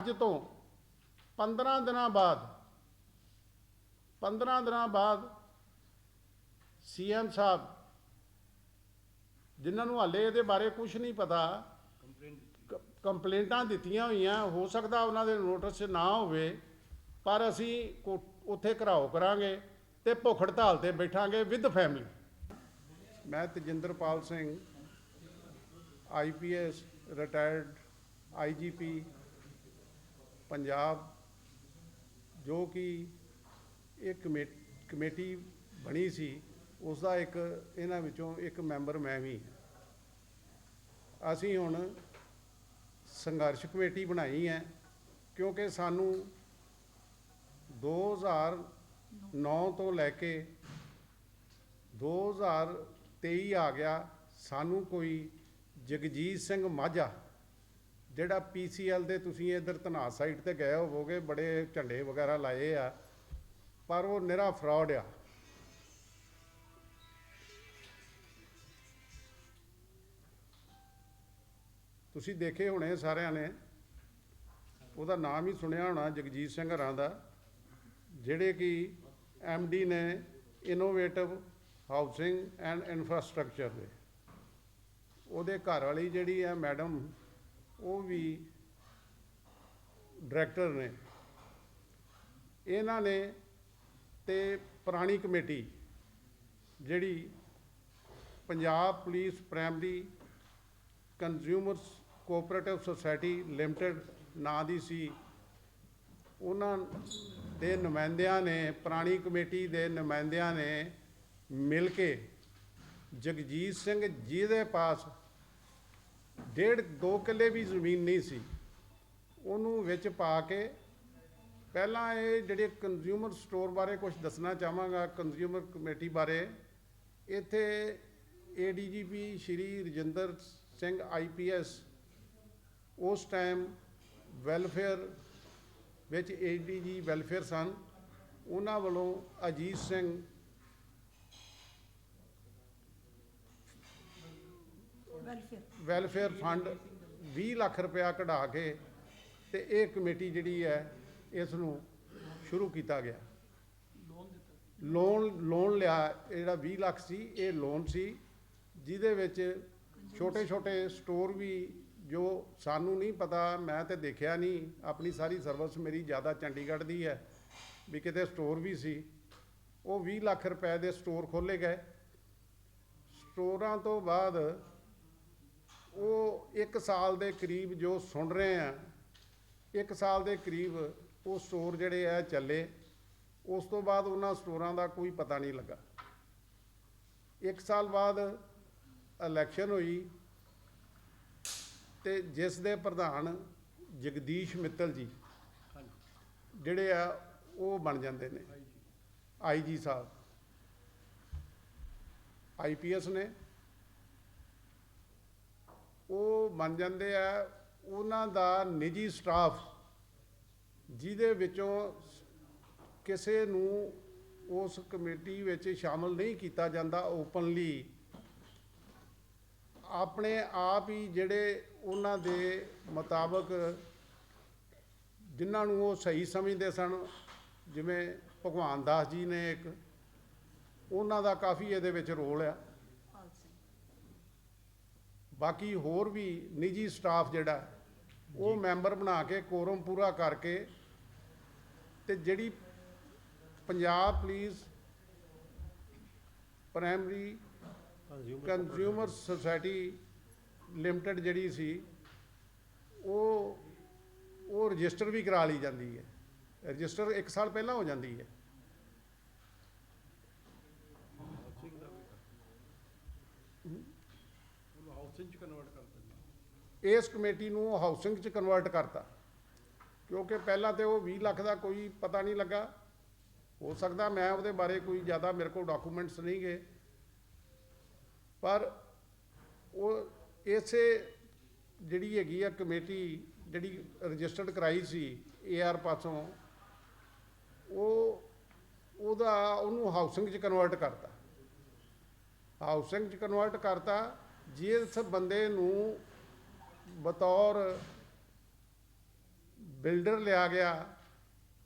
ਅੱਜ ਤੋਂ 15 ਦਿਨਾਂ ਬਾਅਦ 15 ਦਿਨਾਂ ਬਾਅਦ ਸੀਐਮ ਸਾਹਿਬ, ਜਿਨ੍ਹਾਂ ਨੂੰ ਹਾਲੇ ਇਹਦੇ ਬਾਰੇ ਕੁਝ ਨਹੀਂ ਪਤਾ ਕੰਪਲੇਂਟਾਂ ਦਿੱਤੀਆਂ ਹੋਈਆਂ, ਹੋ ਸਕਦਾ ਉਹਨਾਂ ਦੇ ਨੋਟਿਸ ਨਾ ਹੋਵੇ, ਪਰ ਅਸੀਂ ਕੋ- ਉੱਥੇ ਘਰਾਓ ਕਰਾਂਗੇ ਤੇ ਭੁੱਖ ਹੜਤਾਲ ਤੇ ਬੈਠਾਂਗੇ ਵਿਦ ਫੈਮਿਲੀ। ਮੈਂ Tajinderpal Singh IPS retired IGP Punjab ਜੋ ਕਿ ਇਹ ਕਮੇ- ਕਮੇਟੀ ਬਣੀ ਸੀ ਉਸ ਦਾ ਇੱਕ, ਇਹਨਾਂ ਵਿੱਚੋਂ ਇੱਕ ਮੈਂਬਰ ਮੈਂ ਵੀ ਹਾਂ। ਅਸੀਂ ਹੁਣ ਸੰਘਰਸ਼ ਕਮੇਟੀ ਬਣਾਈ ਹੈ, ਕਿਉਂਕਿ ਸਾਨੂੰ 2009 ਤੋਂ ਲੈ ਕੇ 2023 ਆ ਗਿਆ, ਸਾਨੂੰ ਕੋਈ ਜਗਜੀਤ ਸਿੰਘ ਮਾਝਾ ਜਿਹੜਾ ਪੀਸੀਐਲ ਦੇ ਤੁਸੀਂ ਇਧਰ ਧਨਾ ਸਾਈਡ ਤੇ ਗਏ ਹੋਵੋਗੇ, ਬੜੇ ਝੰਡੇ ਵਗੈਰਾ ਲਾਏ ਆ, ਪਰ ਉਹ ਨਿਹਰਾ ਫਰਾਡ ਆ। ਤੁਸੀਂ ਦੇਖੇ ਹੋਣੇ ਸਾਰਿਆਂ ਨੇ, ਉਹਦਾ ਨਾਮ ਹੀ ਸੁਣਿਆ ਹੋਣਾ ਜਗਜੀਤ ਸਿੰਘ ਹਰਾਂ ਦਾ, ਜਿਹੜੇ ਕਿ ਡੀ ਨੇ ਇਨੋਵੇਟਿਵ ਹਾਊਸਿੰਗ ਐਂਡ ਇਨਫਰਾਸਟ੍ਰਕਚਰ ਦੇ। ਉਹਦੇ ਘਰ ਵਾਲੀ ਜਿਹੜੀ ਹੈ ਮੈਡਮ ਉਹ ਵੀ ਡਾਇਰੈਕਟਰ ਨੇ। ਇਹਨਾਂ ਨੇ ਤੇ ਪੁਰਾਣੀ ਕਮੇਟੀ ਜਿਹੜੀ Punjab police primary consumers cooperative society limited ਨਾਂ ਦੀ ਸੀ। ਉਹਨਾਂ ਦੇ ਨੁਮਾਇੰਦਿਆਂ ਨੇ, ਪੁਰਾਣੀ ਕਮੇਟੀ ਦੇ ਨੁਮਾਇੰਦਿਆਂ ਨੇ ਮਿਲ ਕੇ ਜਗਜੀਤ ਸਿੰਘ ਜੀ ਦੇ ਪਾਸ ਡੇਢ ਦੋ ਕਿੱਲੇ ਵੀ ਜ਼ਮੀਨ ਨਹੀਂ ਸੀ। ਉਹਨੂੰ ਵਿੱਚ ਪਾ ਕੇ ਪਹਿਲਾਂ ਇਹ ਜਿਹੜੇ ਕੰਜ਼ਿਊਮਰ ਸਟੋਰ ਬਾਰੇ ਕੁਝ ਦੱਸਣਾ ਚਾਹਾਂਗਾ ਕੰਜ਼ਿਊਮਰ ਕਮੇਟੀ ਬਾਰੇ, ਇੱਥੇ ਏਡੀਜੀਪੀ ਸ਼੍ਰੀ ਰਜਿੰਦਰ ਸਿੰਘ ਆਈਪੀਐਸ ਉਸ ਟਾਈਮ ਵੈਲਫੇਅਰ ਵਿੱਚ ਏਡੀਜੀ ਵੈਲਫੇਅਰ ਸਨ। ਉਹਨਾਂ ਵੱਲੋਂ Ajit Singh welfare welfare fund 20 lakh ਰੁਪਇਆ ਕਢਾ ਕੇ ਤੇ ਇਹ ਕਮੇਟੀ ਜਿਹੜੀ ਹੈ, ਇਸ ਨੂੰ ਸ਼ੁਰੂ ਕੀਤਾ ਗਿਆ। ਲੋਨ ਲੋਨ ਲਿਆ ਇਹ ਜਿਹੜਾ 20 ਲੱਖ ਸੀ, ਇਹ ਲੋਨ ਸੀ, ਜਿਹਦੇ ਵਿੱਚ ਛੋਟੇ ਛੋਟੇ ਸਟੋਰ ਵੀ ਜੋ ਸਾਨੂੰ ਨਹੀਂ ਪਤਾ, ਮੈਂ ਤੇ ਦੇਖਿਆ ਨਹੀਂ, ਆਪਣੀ ਸਾਰੀ ਸਰਵਿਸ ਮੇਰੀ ਜ਼ਿਆਦਾ ਚੰਡੀਗੜ੍ਹ ਦੀ ਹੈ, ਵੀ ਕਿਤੇ ਸਟੋਰ ਵੀ ਸੀ। ਉਹ 20 ਲੱਖ ਰੁਪਏ ਦੇ ਸਟੋਰ ਖੋਲੇ ਗਏ। ਸਟੋਰਾਂ ਤੋਂ ਬਾਅਦ ਉਹ 1 ਸਾਲ ਦੇ ਕਰੀਬ ਜੋ ਸੁਣ ਰਹੇ ਆ 1 ਸਾਲ ਦੇ ਕਰੀਬ ਉਹ ਸਟੋਰ ਜਿਹੜੇ ਆ ਚੱਲੇ। ਉਸ ਤੋਂ ਬਾਅਦ ਉਹਨਾਂ ਸਟੋਰਾਂ ਦਾ ਕੋਈ ਪਤਾ ਨਹੀਂ ਲੱਗਾ। 1 ਸਾਲ ਬਾਅਦ ਇਲੈਕਸ਼ਨ ਹੋਈ ਤੇ ਜਿਸ ਦੇ ਪ੍ਰਧਾਨ ਜਗਦੀਸ਼ ਮਿੱਤਲ ਜੀ ਜਿਹੜੇ ਆ ਉਹ ਬਣ ਜਾਂਦੇ ਨੇ। ਆਈਜੀ ਸਾਹਿਬ। ਆਈਪੀਐਸ ਨੇ। ਉਹ ਬਣ ਜਾਂਦੇ ਆ, ਉਹਨਾਂ ਦਾ ਨਿੱਜੀ ਸਟਾਫ ਜਿਹਦੇ ਵਿੱਚੋਂ ਕਿਸੇ ਨੂੰ ਉਸ ਕਮੇਟੀ ਵਿੱਚ ਸ਼ਾਮਲ ਨਹੀਂ ਕੀਤਾ ਜਾਂਦਾ ਓਪਨਲੀ ਆਪਣੇ ਆਪ ਹੀ ਜਿਹੜੇ ਉਹਨਾਂ ਦੇ ਮੁਤਾਬਕ ਜਿਨ੍ਹਾਂ ਨੂੰ ਉਹ ਸਹੀ ਸਮਝਦੇ ਸਨ, ਜਿਵੇਂ ਭਗਵਾਨ ਦਾਸ ਜੀ ਨੇ ਇੱਕ, ਉਹਨਾਂ ਦਾ ਕਾਫੀ ਇਹਦੇ ਵਿੱਚ ਰੋਲ ਆ। ਬਾਕੀ ਹੋਰ ਵੀ ਨਿੱਜੀ ਸਟਾਫ ਜਿਹੜਾ ਉਹ ਮੈਂਬਰ ਬਣਾ ਕੇ ਕੋਰਮ ਪੂਰਾ ਕਰਕੇ ਤੇ ਜਿਹੜੀ Punjab police primary consumer society limited ਜਿਹੜੀ ਸੀ ਉਹ ਉਹ ਰਜਿਸਟਰ ਵੀ ਕਰਾ ਲਈ ਜਾਂਦੀ ਹੈ। ਰਜਿਸਟਰ 1 ਸਾਲ ਪਹਿਲਾਂ ਹੋ ਜਾਂਦੀ ਹੈ ਉਹਨੂੰ ਹਾਊਸਿੰਗ ਚ ਕਨਵਰਟ ਕਰ ਦਿੰਦੇ ਇਸ ਕਮੇਟੀ ਨੂੰ ਹਾਊਸਿੰਗ 'ਚ ਕਨਵਰਟ ਕਰਤਾ। ਕਿਉਂਕਿ ਪਹਿਲਾਂ ਤੇ ਉਹ 20 ਲੱਖ ਦਾ ਕੋਈ ਪਤਾ ਨਹੀਂ ਲੱਗਾ। ਹੋ ਸਕਦਾ ਮੈਂ ਉਹਦੇ ਬਾਰੇ ਕੋਈ ਜ਼ਿਆਦਾ ਮੇਰੇ ਕੋਲ ਡਾਕੂਮੈਂਟਸ ਨਹੀਂ ਗਏ। ਪਰ ਉਹ ਇਸੇ ਜਿਹੜੀ ਹੈਗੀ ਆ ਕਮੇਟੀ ਜਿਹੜੀ ਰਜਿਸਟਰਡ ਕਰਾਈ ਸੀ ਏਆਰ ਪਾਸੋਂ, ਉਹ ਉਹਦਾ ਉਹਨੂੰ ਹਾਊਸਿੰਗ 'ਚ ਕਨਵਰਟ ਕਰਤਾ। ਹਾਊਸਿੰਗ 'ਚ ਕਨਵਰਟ ਕਰਤਾ। ਜਿਸ ਬੰਦੇ ਨੂੰ ਬਤੌਰ ਬਿਲਡਰ ਲਿਆ ਗਿਆ,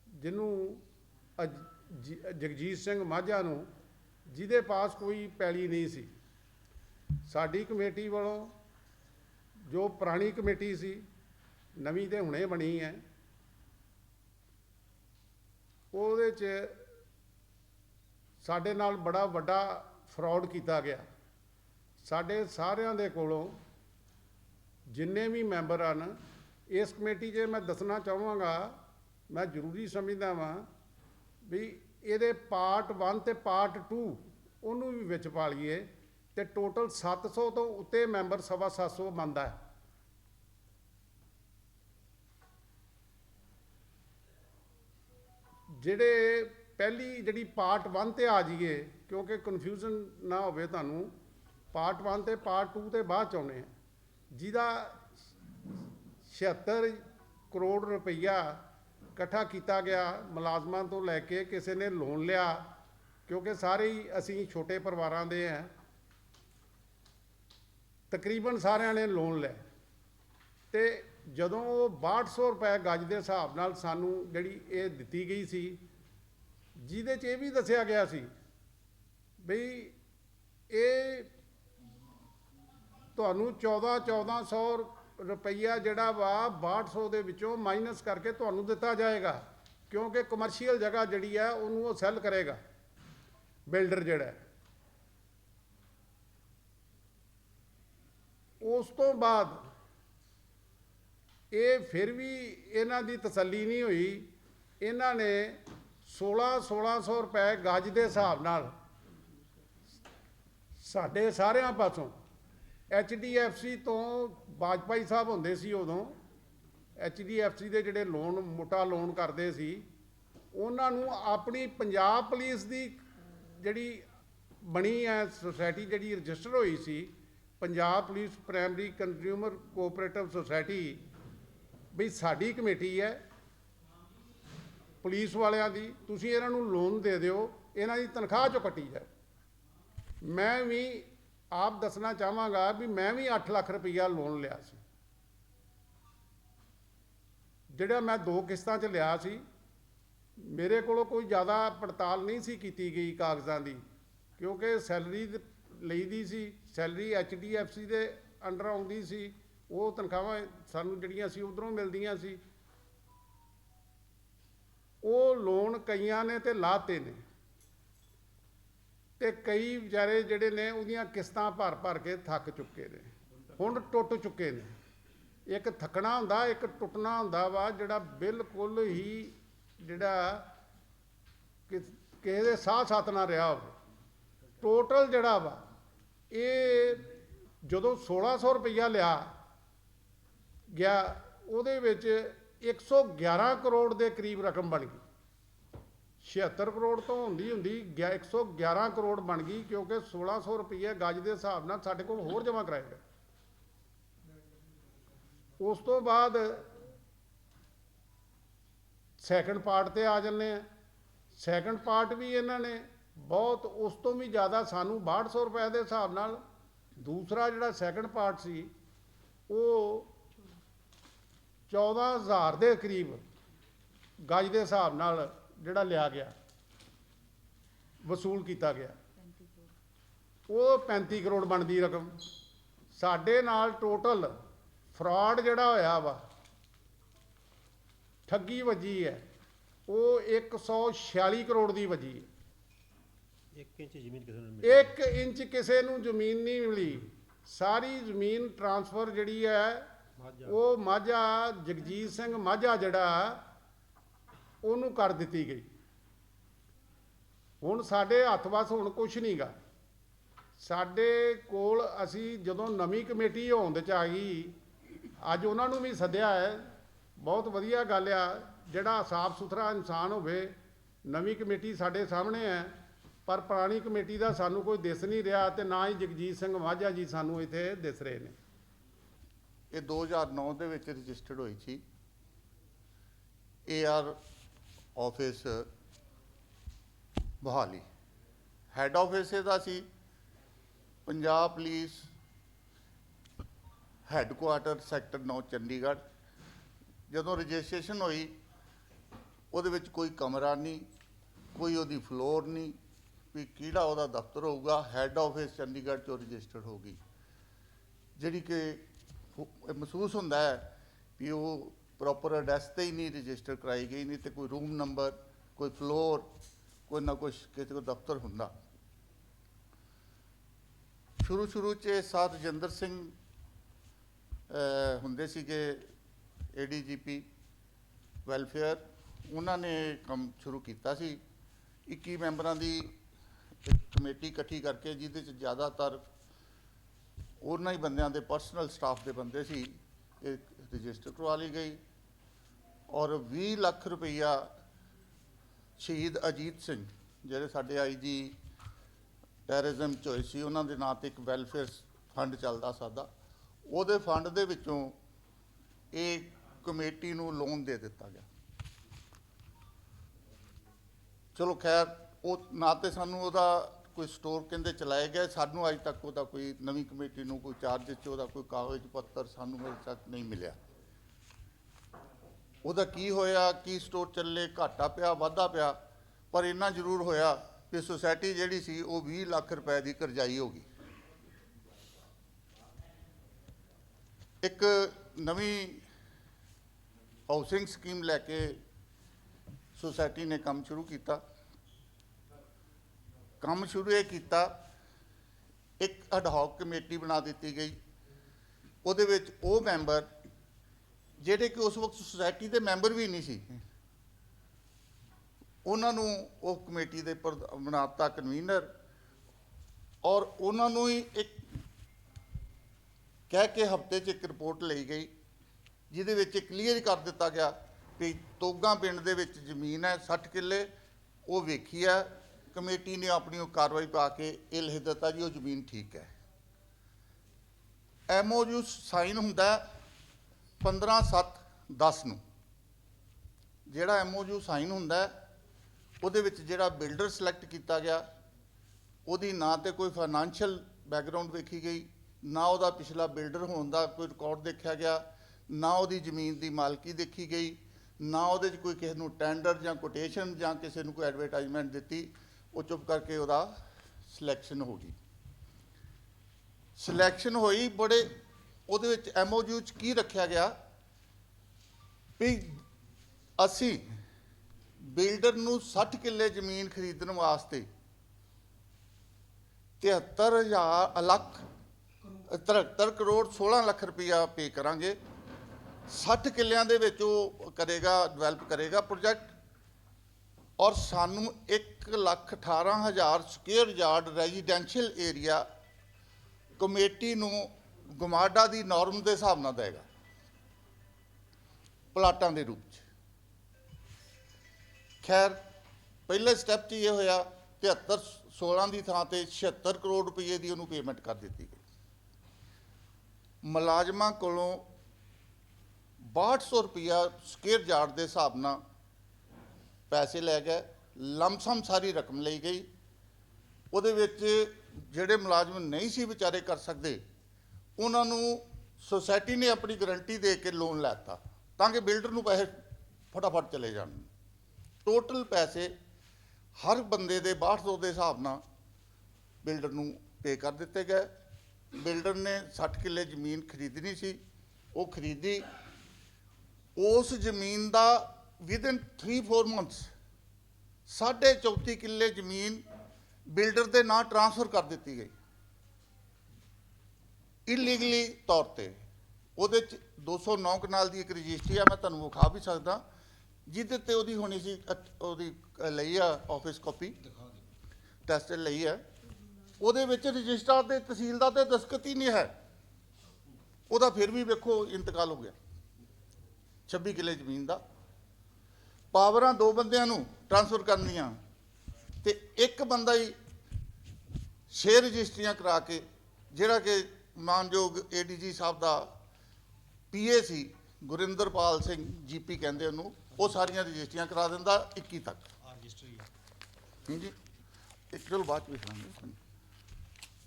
ਜਿਹਨੂੰ ਅਜ- ਜਗਜੀਤ ਸਿੰਘ ਮਾਝਾ ਨੂੰ, ਜਿਹਦੇ ਪਾਸ ਕੋਈ ਪੈਲੀ ਨਹੀਂ ਸੀ। ਸਾਡੀ ਕਮੇਟੀ ਵੱਲੋਂ ਜੋ ਪੁਰਾਣੀ ਕਮੇਟੀ ਸੀ, ਨਵੀਂ ਤੇ ਹੁਣੇ ਬਣੀ ਹੈ, ਉਹਦੇ 'ਚ ਸਾਡੇ ਨਾਲ ਬੜਾ ਵੱਡਾ ਫਰਾਡ ਕੀਤਾ ਗਿਆ। ਸਾਡੇ ਸਾਰਿਆਂ ਦੇ ਕੋਲੋਂ ਜਿੰਨੇ ਵੀ ਮੈਂਬਰ ਹਨ, ਇਸ ਕਮੇਟੀ 'ਚ ਮੈਂ ਦੱਸਣਾ ਚਾਹਾਂਗਾ, ਮੈਂ ਜ਼ਰੂਰੀ ਸਮਝਦਾ ਵਾਂ ਵੀ ਇਹਦੇ ਪਾਰਟ 1 ਤੇ ਪਾਰਟ 2 ਉਹਨੂੰ ਵੀ ਵਿੱਚ ਪਾ ਲਈਏ ਤੇ ਟੋਟਲ 700 ਤੋਂ ਉੱਤੇ ਮੈਂਬਰ ਸਵਾ 700 ਬਣਦਾ ਹੈ। ਜਿਹੜੇ ਪਹਿਲੀ ਜਿਹੜੀ ਪਾਰਟ 1 ਤੇ ਆ ਜਾਈਏ, ਕਿਉਂਕਿ ਕਨਫਿਊਜ਼ਨ ਨਾ ਹੋਵੇ ਤੁਹਾਨੂੰ ਪਾਰਟ 1 ਤੇ ਪਾਰਟ 2 ਤੇ ਬਾਅਦ ਚ ਆਉਣੇ ਆ ਜਿਹਦਾ 76 ਕਰੋੜ ਰੁਪਈਆ ਇਕੱਠਾ ਕੀਤਾ ਗਿਆ ਮੁਲਾਜ਼ਮਾਂ ਤੋਂ ਲੈ ਕੇ ਕਿਸੇ ਨੇ ਲੋਨ ਲਿਆ, ਕਿਉਂਕਿ ਸਾਰੇ ਹੀ ਅਸੀਂ ਛੋਟੇ ਪਰਿਵਾਰਾਂ ਦੇ ਆ ਤਕਰੀਬਨ ਸਾਰਿਆਂ ਨੇ ਲੋਨ ਲਿਆ। ਤੇ ਜਦੋਂ ਉਹ 6200 ਰੁਪਏ ਗੱਜ ਦੇ ਹਿਸਾਬ ਨਾਲ ਸਾਨੂੰ ਜਿਹੜੀ ਇਹ ਦਿੱਤੀ ਗਈ ਸੀ, ਜਿਹਦੇ 'ਚ ਇਹ ਵੀ ਦੱਸਿਆ ਗਿਆ ਸੀ, ਬਈ ਇਹ ਤੁਹਾਨੂੰ 14 1400 ਰੁਪਈਆ ਜਿਹੜਾ ਵਾ 6200 ਦੇ ਵਿੱਚੋਂ ਮਾਈਨਸ ਕਰਕੇ ਤੁਹਾਨੂੰ ਦਿੱਤਾ ਜਾਏਗਾ। ਕਿਉਂਕਿ ਕਮਰਸ਼ੀਅਲ ਜਗ੍ਹਾ ਜਿਹੜੀ ਆ ਉਹਨੂੰ ਉਹ ਸੈੱਲ ਕਰੇਗਾ। ਬਿਲਡਰ ਜਿਹੜਾ ਉਸ ਤੋਂ ਬਾਅਦ ਇਹ ਫਿਰ ਵੀ ਇਹਨਾਂ ਦੀ ਤਸੱਲੀ ਨਹੀਂ ਹੋਈ। ਇਹਨਾਂ ਨੇ 16 1600 ਰੁਪਏ ਗੱਜ ਦੇ ਹਿਸਾਬ ਨਾਲ ਸਾਡੇ ਸਾਰਿਆਂ ਪਾਸੋਂ ਐਚਡੀਐਫਸੀ ਤੋਂ ਬਾਜਪਾਈ ਸਾਹਿਬ ਹੁੰਦੇ ਸੀ ਉਦੋਂ। ਐਚਡੀਐਫਸੀ ਦੇ ਜਿਹੜੇ ਲੋਨ ਮੋਟਾ ਲੋਨ ਕਰਦੇ ਸੀ, ਉਹਨਾਂ ਨੂੰ ਆਪਣੀ ਪੰਜਾਬ ਪੁਲਿਸ ਦੀ ਜਿਹੜੀ ਬਣੀ ਹੈ ਸੁਸਾਇਟੀ ਜਿਹੜੀ ਰਜਿਸਟਰ ਹੋਈ ਸੀ, Punjab police primary consumer cooperative society ਵੀ ਸਾਡੀ ਕਮੇਟੀ ਹੈ ਪੁਲਿਸ ਵਾਲਿਆਂ ਦੀ, ਤੁਸੀਂ ਇਹਨਾਂ ਨੂੰ ਲੋਨ ਦੇ ਦਿਓ, ਇਹਨਾਂ ਦੀ ਤਨਖਾਹ ਚੋਂ ਕੱਟੀ ਜਾਏ। ਮੈਂ ਵੀ ਆਪ ਦੱਸਣਾ ਚਾਹਾਂਗਾ ਵੀ ਮੈਂ ਵੀ 8 ਲੱਖ ਰੁਪਈਆ ਲੋਨ ਲਿਆ ਸੀ। ਜਿਹੜਾ ਮੈਂ ਦੋ ਕਿਸ਼ਤਾਂ 'ਚ ਲਿਆ ਸੀ, ਮੇਰੇ ਕੋਲੋਂ ਕੋਈ ਜ਼ਿਆਦਾ ਪੜਤਾਲ ਨਹੀਂ ਸੀ ਕੀਤੀ ਗਈ ਕਾਗਜ਼ਾਂ ਦੀ, ਕਿਉਂਕਿ ਸੈਲਰੀ ਲਈ ਦੀ ਸੀ, ਸੈਲਰੀ ਐਚਡੀਐਫਸੀ ਦੇ ਅੰਡਰ ਆਉਂਦੀ ਸੀ, ਉਹ ਤਨਖਾਹਾਂ ਸਾਨੂੰ ਜਿਹੜੀਆਂ ਸੀ ਉਧਰੋਂ ਮਿਲਦੀਆਂ ਸੀ। ਉਹ ਲੋਨ ਕਈਆਂ ਨੇ ਤੇ ਲਾਤੇ ਨੇ। ਤੇ ਕਈ ਵਿਚਾਰੇ ਜਿਹੜੇ ਨੇ ਉਹਦੀਆਂ ਕਿਸ਼ਤਾਂ ਭਰ ਭਰ ਕੇ ਥੱਕ ਚੁੱਕੇ ਨੇ। ਹੁਣ ਟੁੱਟ ਚੁੱਕੇ ਨੇ। ਇੱਕ ਥੱਕਣਾ ਹੁੰਦਾ, ਇੱਕ ਟੁੱਟਣਾ ਹੁੰਦਾ ਵਾ, ਜਿਹੜਾ ਬਿਲਕੁਲ ਹੀ ਜਿਹੜਾ ਕਿਸ- ਕਿਸੇ ਦੇ ਸਾਹ ਸਾਥ ਨਾ ਰਿਹਾ ਹੋਵੇ। ਟੋਟਲ ਜਿਹੜਾ ਵਾ, ਇਹ ਜਦੋਂ 1600 ਰੁਪਈਆ ਲਿਆ ਗਿਆ, ਉਹਦੇ ਵਿੱਚ 111 ਕਰੋੜ ਦੇ ਕਰੀਬ ਰਕਮ ਬਣ ਗਈ। 76 ਕਰੋੜ ਤੋਂ ਹੁੰਦੀ ਹੁੰਦੀ ਗਿਆ 111 ਕਰੋੜ ਬਣ ਗਈ ਕਿਉਂਕਿ 1600 ਰੁਪਏ ਗੱਜ ਦੇ ਹਿਸਾਬ ਨਾਲ ਸਾਡੇ ਕੋਲ ਹੋਰ ਜਮ੍ਹਾਂ ਕਰਾਏ ਗਏ। ਉਸ ਤੋਂ ਬਾਅਦ ਸੈਕੰਡ ਪਾਰਟ ਤੇ ਆ ਜੰਨੇ ਆ ਸੈਕੰਡ ਪਾਰਟ ਵੀ ਇਹਨਾਂ ਨੇ ਬਹੁਤ ਉਸ ਤੋਂ ਵੀ ਜ਼ਿਆਦਾ ਸਾਨੂੰ 6200 ਰੁਪਏ ਦੇ ਹਿਸਾਬ ਨਾਲ ਦੂਸਰਾ ਜਿਹੜਾ ਸੈਕੰਡ ਪਾਰਟ ਸੀ, ਉਹ 14000 ਦੇ ਕਰੀਬ ਗੱਜ ਦੇ ਹਿਸਾਬ ਨਾਲ ਜਿਹੜਾ ਲਿਆ ਗਿਆ ਵਸੂਲ ਕੀਤਾ ਗਿਆ। ਉਹ 35 ਕਰੋੜ ਬਣਦੀ ਰਕਮ। ਸਾਡੇ ਨਾਲ ਟੋਟਲ ਫਰਾਡ ਜਿਹੜਾ ਹੋਇਆ ਵਾ ਠੱਗੀ ਵੱਜੀ ਹੈ। ਉਹ 146 ਕਰੋੜ ਦੀ ਵੱਜੀ ਹੈ। ਇੱਕ ਇੰਚ ਜ਼ਮੀਨ ਕਿਸੇ ਨੂੰ ਮਿਲੀ। ਇੱਕ ਇੰਚ ਕਿਸੇ ਨੂੰ ਜ਼ਮੀਨ ਨਹੀਂ ਮਿਲੀ। ਸਾਰੀ ਜ਼ਮੀਨ ਟਰਾਂਸਫਰ ਜਿਹੜੀ ਹੈ ਉਹ ਮਾਝਾ ਜਗਜੀਤ ਸਿੰਘ ਮਾਝਾ ਜਿਹੜਾ ਉਹਨੂੰ ਕਰ ਦਿੱਤੀ ਗਈ। ਹੁਣ ਸਾਡੇ ਹੱਥ ਵਸ ਹੁਣ ਕੁਝ ਨਹੀਂਗਾ ਸਾਡੇ ਕੋਲ ਅਸੀਂ ਜਦੋਂ ਨਵੀਂ ਕਮੇਟੀ ਹੋਂਦ ਚ ਆ ਗਈ, ਅੱਜ ਉਹਨਾਂ ਨੂੰ ਵੀ ਸੱਦਿਆ ਹੈ। ਬਹੁਤ ਵਧੀਆ ਗੱਲ ਆ, ਜਿਹੜਾ ਸਾਫ਼ ਸੁਥਰਾ ਇਨਸਾਨ ਹੋਵੇ, ਨਵੀਂ ਕਮੇਟੀ ਸਾਡੇ ਸਾਹਮਣੇ ਹੈ, ਪਰ ਪੁਰਾਣੀ ਕਮੇਟੀ ਦਾ ਸਾਨੂੰ ਕੋਈ ਦਿਸ ਨਹੀਂ ਰਿਹਾ ਤੇ ਨਾ ਹੀ ਜਗਜੀਤ ਸਿੰਘ ਮਾਝਾ ਜੀ ਸਾਨੂੰ ਇੱਥੇ ਦਿਸ ਰਹੇ ਨੇ। ਇਹ 2009 ਦੇ ਵਿੱਚ ਰਜਿਸਟਰਡ ਹੋਈ ਸੀ। ਏਆਰ ਆਫਿਸ, ਬਹਾਲੀ। ਹੈੱਡ ਆਫਿਸ ਇਹਦਾ ਸੀ, Punjab police headquarter sector 9 Chandigarh. ਜਦੋਂ ਰਜਿਸਟ੍ਰੇਸ਼ਨ ਹੋਈ, ਉਹਦੇ ਵਿੱਚ ਕੋਈ ਕਮਰਾ ਨਹੀਂ, ਕੋਈ ਉਹਦੀ ਫਲੋਰ ਨਹੀਂ, ਵੀ ਕਿਹੜਾ ਉਹਦਾ ਦਫ਼ਤਰ ਹੋਊਗਾ ਹੈੱਡ ਆਫਿਸ ਚੰਡੀਗੜ੍ਹ ਤੋਂ ਰਜਿਸਟਰਡ ਹੋ ਗਈ। ਜਿਹੜੀ ਕਿ ਮਹਿਸੂਸ ਹੁੰਦਾ ਹੈ ਵੀ ਉਹ ਪ੍ਰੋਪਰ ਐਡਰੈਸ ਤੇ ਹੀ ਨਹੀਂ ਰਜਿਸਟਰ ਕਰਾਈ ਗਈ, ਨਹੀਂ ਤੇ ਕੋਈ ਰੂਮ ਨੰਬਰ ਕੋਈ ਫਲੋਰ ਕੋਈ ਨਾ ਕੁਛ ਕਿਸੇ ਕੋ ਦਫ਼ਤਰ ਹੁੰਦਾ। ਸ਼ੁਰੂ ਸ਼ੁਰੂ ਚ ਇਹ ਰਜਿੰਦਰ ਸਿੰਘ ਹੁੰਦੇ ਸੀਗੇ ਏਡੀਜੀਪੀ ਵੈਲਫੇਅਰ ਉਹਨਾਂ ਨੇ ਕੰਮ ਸ਼ੁਰੂ ਕੀਤਾ ਸੀ। 21 ਮੈਂਬਰਾਂ ਦੀ ਕਮੇਟੀ ਇਕੱਠੀ ਕਰਕੇ ਜਿਹਦੇ ਚ ਜ਼ਿਆਦਾਤਰ ਉਹਨਾਂ ਹੀ ਬੰਦਿਆਂ ਦੇ ਪਰਸਨਲ ਸਟਾਫ ਦੇ ਬੰਦੇ ਸੀ। ਇਹ ਰਜਿਸਟਰ ਕਰਵਾ ਲਈ ਗਈ ਔਰ 20 ਲੱਖ ਰੁਪਈਆ ਸ਼ਹੀਦ ਅਜੀਤ ਸਿੰਘ, ਜਿਹੜੇ ਸਾਡੇ ਆਈਜੀ ਟੈਰਰਿਜ਼ਮ ਚ ਹੋਏ ਸੀ, ਉਹਨਾਂ ਦੇ ਨਾਂ ਤੇ ਇੱਕ ਵੈਲਫੇਅਰ ਫੰਡ ਚੱਲਦਾ ਸਾਦਾ ਉਹਦੇ ਫੰਡ ਦੇ ਵਿੱਚੋਂ ਇਹ ਕਮੇਟੀ ਨੂੰ ਲੋਨ ਦੇ ਦਿੱਤਾ ਗਿਆ। ਚਲੋ ਖੈਰ, ਉਹ ਨਾ ਤੇ ਸਾਨੂੰ ਉਹਦਾ ਕੋਈ ਸਟੋਰ ਕਹਿੰਦੇ ਚਲਾਏ ਗਏ, ਸਾਨੂੰ ਅੱਜ ਤੱਕ ਉਹਦਾ ਕੋਈ ਨਵੀਂ ਕਮੇਟੀ ਨੂੰ ਕੋਈ ਚਾਰਜ ਚ ਉਹਦਾ ਕੋਈ ਕਾਗਜ਼ ਪੱਤਰ ਸਾਨੂੰ ਮੇਰੇ ਤੱਕ ਨਹੀਂ ਮਿਲਿਆ। ਉਹਦਾ ਕੀ ਹੋਇਆ, ਕੀ ਸਟੋਰ ਚੱਲੇ, ਘਾਟਾ ਪਿਆ, ਵਾਧਾ ਪਿਆ, ਪਰ ਇੰਨਾ ਜ਼ਰੂਰ ਹੋਇਆ ਕਿ ਸੁਸਾਇਟੀ ਜਿਹੜੀ ਸੀ ਉਹ 20 ਲੱਖ ਰੁਪਏ ਦੀ ਕਰਜ਼ਾਈ ਹੋ ਗਈ। ਇੱਕ ਨਵੀਂ ਹਾਊਸਿੰਗ ਸਕੀਮ ਲੈ ਕੇ ਸੁਸਾਇਟੀ ਨੇ ਕੰਮ ਸ਼ੁਰੂ ਕੀਤਾ। ਕੰਮ ਸ਼ੁਰੂ ਇਹ ਕੀਤਾ। ਇੱਕ ਅਡਹੌਕ ਕਮੇਟੀ ਬਣਾ ਦਿੱਤੀ ਗਈ। ਉਹਦੇ ਵਿੱਚ ਉਹ ਮੈਂਬਰ, ਜਿਹੜੇ ਕਿ ਉਸ ਵਕਤ ਸੁਸਾਇਟੀ ਦੇ ਮੈਂਬਰ ਵੀ ਨਹੀਂ ਸੀ, ਉਹਨਾਂ ਨੂੰ ਉਹ ਕਮੇਟੀ ਦੇ ਪ੍ਰਧ- ਬਣਾਤਾ ਕਨਵੀਨਰ ਔਰ ਉਹਨਾਂ ਨੂੰ ਹੀ ਇੱਕ ਕਹਿ ਕੇ ਹਫ਼ਤੇ 'ਚ ਇੱਕ ਰਿਪੋਰਟ ਲਈ ਗਈ, ਜਿਹਦੇ ਵਿੱਚ ਕਲੀਅਰ ਕਰ ਦਿੱਤਾ ਗਿਆ ਕਿ ਤੋਗਾ ਪਿੰਡ ਦੇ ਵਿੱਚ ਜ਼ਮੀਨ ਹੈ 60 ਕਿੱਲੇ, ਉਹ ਵੇਖੀ ਹੈ। ਕਮੇਟੀ ਨੇ ਆਪਣੀ ਉਹ ਕਾਰਵਾਈ ਪਾ ਕੇ ਇਹ ਲਿਖ ਦਿੱਤਾ ਜੀ, ਉਹ ਜ਼ਮੀਨ ਠੀਕ ਹੈ। ਐਮਓਯੂ ਸਾਈਨ ਹੁੰਦਾ 15 7 10 ਨੂੰ। ਜਿਹੜਾ ਐਮਓਯੂ ਸਾਈਨ ਹੁੰਦਾ ਉਹਦੇ ਵਿੱਚ ਜਿਹੜਾ ਬਿਲਡਰ ਸਿਲੈਕਟ ਕੀਤਾ ਗਿਆ, ਉਹਦੀ ਨਾ ਤੇ ਕੋਈ ਫਾਈਨੈਂਸ਼ੀਅਲ ਬੈਕਗ੍ਰਾਉਂਡ ਵੇਖੀ ਗਈ, ਨਾ ਉਹਦਾ ਪਿਛਲਾ ਬਿਲਡਰ ਹੋਣ ਦਾ ਕੋਈ ਰਿਕਾਰਡ ਦੇਖਿਆ ਗਿਆ, ਨਾ ਉਹਦੀ ਜ਼ਮੀਨ ਦੀ ਮਾਲਕੀ ਦੇਖੀ ਗਈ, ਨਾ ਉਹਦੇ 'ਚ ਕੋਈ ਕਿਸੇ ਨੂੰ ਟੈਂਡਰ ਜਾਂ ਕੋਟੇਸ਼ਨ ਜਾਂ ਕਿਸੇ ਨੂੰ ਕੋਈ ਐਡਵਰਟਾਈਜ਼ਮੈਂਟ ਦਿੱਤੀ। ਉਹ ਚੁੱਪ ਕਰਕੇ ਉਹਦਾ ਸਿਲੈਕਸ਼ਨ ਹੋ ਗਈ। ਸਿਲੈਕਸ਼ਨ ਹੋਈ, ਬੜੇ ਉਹਦੇ ਵਿੱਚ ਐਮਓਯੂ ਚ ਕੀ ਰੱਖਿਆ ਗਿਆ? ਵੀ ਅਸੀਂ ਬਿਲਡਰ ਨੂੰ 60 ਕਿੱਲੇ ਜ਼ਮੀਨ ਖਰੀਦਣ ਵਾਸਤੇ 73000 ਲੱਖ 73 ਕਰੋੜ 16 ਲੱਖ ਰੁਪਇਆ ਪੇ ਕਰਾਂਗੇ। 60 ਕਿੱਲਿਆਂ ਦੇ ਵਿੱਚ ਉਹ ਕਰੇਗਾ ਡਿਵੈਲਪ ਕਰੇਗਾ ਪ੍ਰੋਜੈਕਟ ਔਰ ਸਾਨੂੰ 1 ਲੱਖ 18 ਹਜ਼ਾਰ square yard residential area committee ਨੂੰ ਗਮਾਡਾ ਦੀ ਨਾਰਮ ਦੇ ਹਿਸਾਬ ਨਾਲ ਦੇਗਾ। ਪਲਾਟਾਂ ਦੇ ਰੂਪ 'ਚ। ਖੈਰ, ਪਹਿਲੇ ਸਟੈਪ 'ਚ ਇਹ ਹੋਇਆ 73 16 ਦੀ ਥਾਂ ਤੇ 76 ਕਰੋੜ ਰੁਪਏ ਦੀ ਉਹਨੂੰ ਪੇਮੈਂਟ ਕਰ ਦਿੱਤੀ ਗਈ। ਮੁਲਾਜ਼ਮਾਂ ਕੋਲੋਂ 6200 ਰੁਪਇਆ ਸਕੁਅਰ ਯਾਰਡ ਦੇ ਹਿਸਾਬ ਨਾਲ ਪੈਸੇ ਲੈ ਗਏ ਲਮਸਮ ਸਾਰੀ ਰਕਮ ਲਈ ਗਈ। ਉਹਦੇ ਵਿੱਚ ਜਿਹੜੇ ਮੁਲਾਜ਼ਮ ਨਹੀਂ ਸੀ ਵਿਚਾਰੇ ਕਰ ਸਕਦੇ, ਉਹਨਾਂ ਨੂੰ ਸੁਸਾਇਟੀ ਨੇ ਆਪਣੀ ਗਾਰੰਟੀ ਦੇ ਕੇ ਲੋਨ ਲੈਤਾ ਤਾਂ ਕਿ ਬਿਲਡਰ ਨੂੰ ਪੈਸੇ ਫਟਾਫਟ ਚਲੇ ਜਾਣ। ਟੋਟਲ ਪੈਸੇ ਹਰ ਬੰਦੇ ਦੇ 6200 ਦੇ ਹਿਸਾਬ ਨਾਲ ਬਿਲਡਰ ਨੂੰ ਪੇ ਕਰ ਦਿੱਤੇ ਗਏ। ਬਿਲਡਰ ਨੇ 60 ਕਿੱਲੇ ਜ਼ਮੀਨ ਖਰੀਦਣੀ ਸੀ, ਉਹ ਖਰੀਦੀ। ਉਸ ਜ਼ਮੀਨ ਦਾ ਵਿਦਨ 3-4 ਮੰਥਸ ਸਾਢੇ 34 ਕਿੱਲੇ ਜ਼ਮੀਨ ਬਿਲਡਰ ਦੇ ਨਾਂ ਟ੍ਰਾਂਸਫਰ ਕਰ ਦਿੱਤੀ ਗਈ ਇਲੀਗਲੀ ਤੌਰ ਤੇ ਉਹਦੇ ਚ 209 ਕਨਾਲ ਦੀ ਇੱਕ ਰਜਿਸਟਰੀ ਆ ਮੈਂ ਤੁਹਾਨੂੰ ਵਿਖਾ ਵੀ ਸਕਦਾ ਜਿਹਦੇ ਤੇ ਉਹਦੀ ਹੋਣੀ ਸੀ ਉਹਦੀ ਲਈ ਆ ਆਫਿਸ ਕਾਪੀ ਟੈਸਟ ਲਈ ਹੈ ਉਹਦੇ ਵਿੱਚ ਰਜਿਸਟਰ ਤੇ ਤਹਿਸੀਲਦਾਰ ਤੇ ਦਸਤਖਤ ਹੀ ਨਹੀਂ ਹੈ ਉਹਦਾ ਫਿਰ ਵੀ ਵੇਖੋ ਇੰਤਕਾਲ ਹੋ ਗਿਆ 26 ਕਿੱਲੇ ਜ਼ਮੀਨ ਦਾ ਪਾਵਰਾਂ ਦੋ ਬੰਦਿਆਂ ਨੂੰ ਟ੍ਰਾਂਸਫਰ ਕਰਨੀਆਂ ਤੇ ਇੱਕ ਬੰਦਾ ਹੀ ਛੇ ਰਜਿਸਟਰੀਆਂ ਕਰਾ ਕੇ, ਜਿਹੜਾ ਕਿ ਮਾਨਯੋਗ ਏਡੀਜੀ ਸਾਹਿਬ ਦਾ ਪੀਏ ਸੀ, ਗੁਰਿੰਦਰਪਾਲ ਸਿੰਘ ਜੀਪੀ ਕਹਿੰਦੇ ਉਹਨੂੰ, ਉਹ ਸਾਰੀਆਂ ਰਜਿਸਟਰੀਆਂ ਕਰਾ ਦਿੰਦਾ 21 ਤੱਕ। ਹਾਂ ਜੀ, ਇੱਕ ਚਲੋ ਬਾਅਦ ਚ ਵੇਖ